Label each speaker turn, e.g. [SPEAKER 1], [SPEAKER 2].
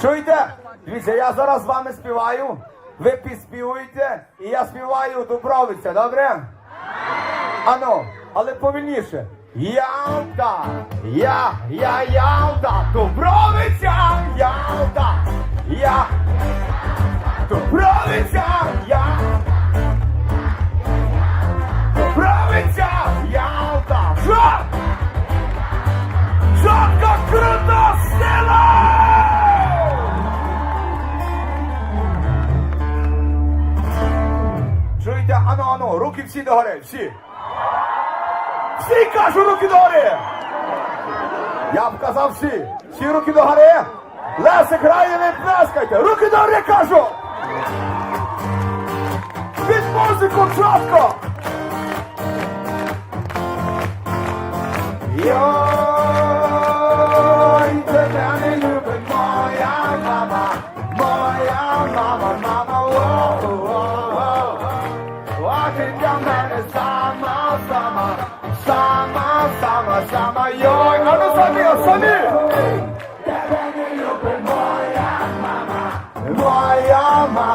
[SPEAKER 1] Чуєте? Дивіться, я зараз з вами співаю. Ви підспівуєте, і я співаю Дубровиця, добре? Ану, але повільніше. Ялта, я, я, Ялта, Дубровиця, Чуєте, ану, ану, руки всі догори, всі. Всі кажу руки догори. Я б казав всі. Всі руки догори. Лесик грає, ви плескайте. Руки догори кажу. Під музику чітко. Йой, для мене сама, сама, сама, сама, сама, йой, а ну самі, а самі! Тебе не любить моя мама, моя мама.